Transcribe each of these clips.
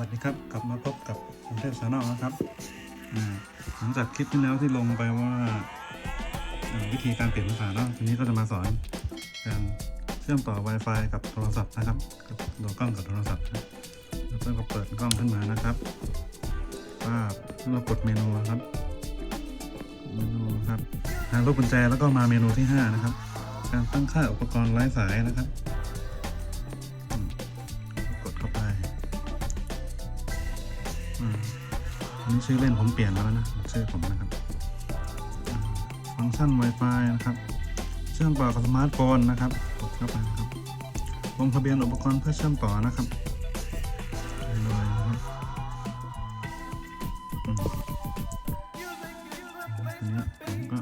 วัสดีครับกลับมาพบกับกรุงเทพชาแนลนะครับหลังจากคลิปที่แล้วที่ลงไปว่าวิธีการเปลี่ยนภาษาแล้วทีนี้ก็จะมาสอนการเชื่อมต่อ Wi-Fi กับโทรศัพท์นะครับกับตัวกล้องกับโทรศัพท์นะแล้วก็เปิดกล้องขึ้นมานะครับว่าเรากดเมนูครับเมนูครับหารูปกุญแจแล้วก็มาเมนูที่ 5 นะครับ การตั้งค่าอุปกรณ์ไร้สายนะครับ อันนี้ชื่อเล่นผมเปลี่ยนแล้วนะชื่อผมนะครับ ฟังก์ชัน Wi-Fi นะครับเชื่อมต่อกับสมาร์ทโฟนนะครับกดเข้าไปนะครับลงทะเบียนอุปกรณ์เพื่อเชื่อมต่อนะครับเลยนะครับอืมทีนี้ผมก็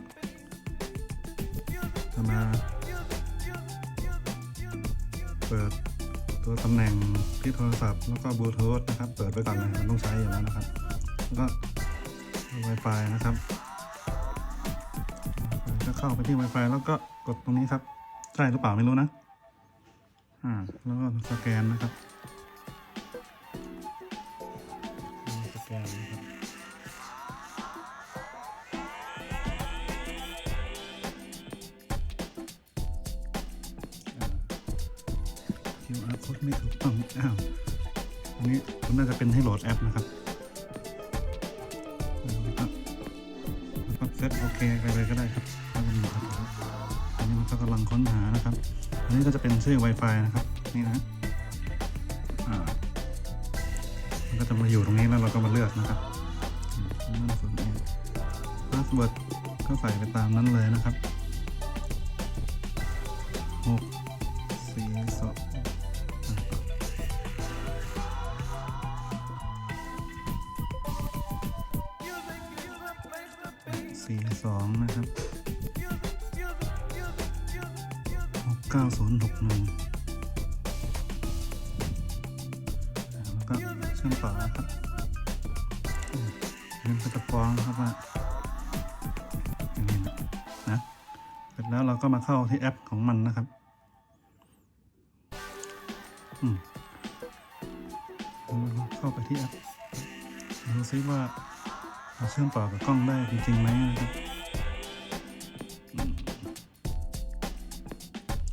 จะมาเปิดตัวตำแหน่งที่โทรศัพท์แล้วก็บลูทูธนะครับ เปิดไว้ก่อนเลยมันต้องใช้อยู่แล้วนะครับ ก็ Wi-Fi นะครับก็เข้าไปที่ Wi-Fi แล้วก็กดตรงนี้ครับ ใช่หรือเปล่าไม่รู้นะ อ่า แล้วก็สแกนนะครับ สแกนนะครับ QR code ไม่ถูกต้องอ้าว อันนี้คุณน่าจะเป็นให้โหลดแอปนะครับ โอเคไปเลยก็ได้ครับถ้ามันอยู่ครับอันนี้มันก็กำลังค้นหานะครับ อันนี้ก็จะเป็นชื่อ Wi-Fi นะครับ นี่นะอ่ามันก็จะมาอยู่ตรงนี้แล้วเราก็มาเลือกนะครับพาสเวิร์ดก็ใส่ไปตามนั้นเลยนะครับ6 สี่สองนะครับหกเก้าศูนย์หกหนึ่งแล้วก็เชื่อมต่อนะครับอืมมันก็จะฟ้องครับว่าอย่างนี้นะนะเสร็จแล้วเราก็มาเข้าที่แอปของมันนะครับ อืมเข้าไปที่แอปดูซิว่า เราเชื่อมต่อกับกล้องได้จริงๆไหมนะครับ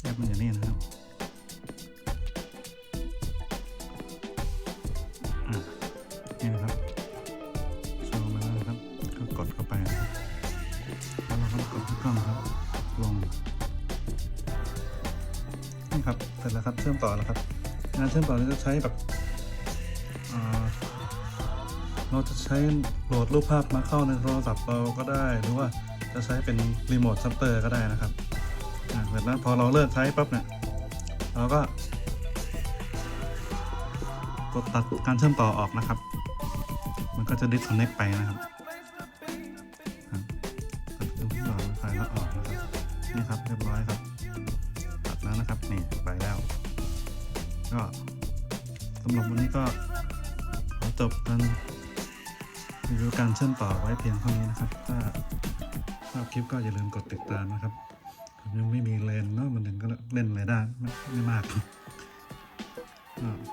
แอปมันอย่างนี้นะครับนี่นะครับโชว์มาแล้วนะครับ ก็กดเข้าไปครับแล้วเราก็กดที่กล้องครับลงนี่ครับเสร็จแล้วครับเชื่อมต่อแล้วครับงานเชื่อมต่อนี้จะใช้แบบ เราจะใช้โหลดรูปภาพมาเข้าในโทรศัพท์เราก็ได้ หรือว่าจะใช้เป็นรีโมทซัพเตอร์ก็ได้นะครับอ่าเสร็จแล้วพอเราเลิกใช้ปั๊บเนี่ยเราก็กดตัดการเชื่อมต่อออกนะครับ มันก็จะ disconnect ไปนะครับตัดเครื่องต่อไฟแล้วออกนะครับนี่ครับเรียบร้อยครับ ตัดแล้วนะครับนี่ไปแล้ว ก็สำหรับวันนี้ก็ขอจบกา รีวิวการเชื่อมต่อไว้เพียงเท่านี้นะครับ ถ้าชอบคลิปก็อย่าลืมกดติดตามนะครับผมยังไม่มีเลนเนาะมันถึงก็เล่นอะไรได้ไม่มาก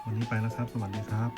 วันนี้ไปแล้วครับ สวัสดีครับ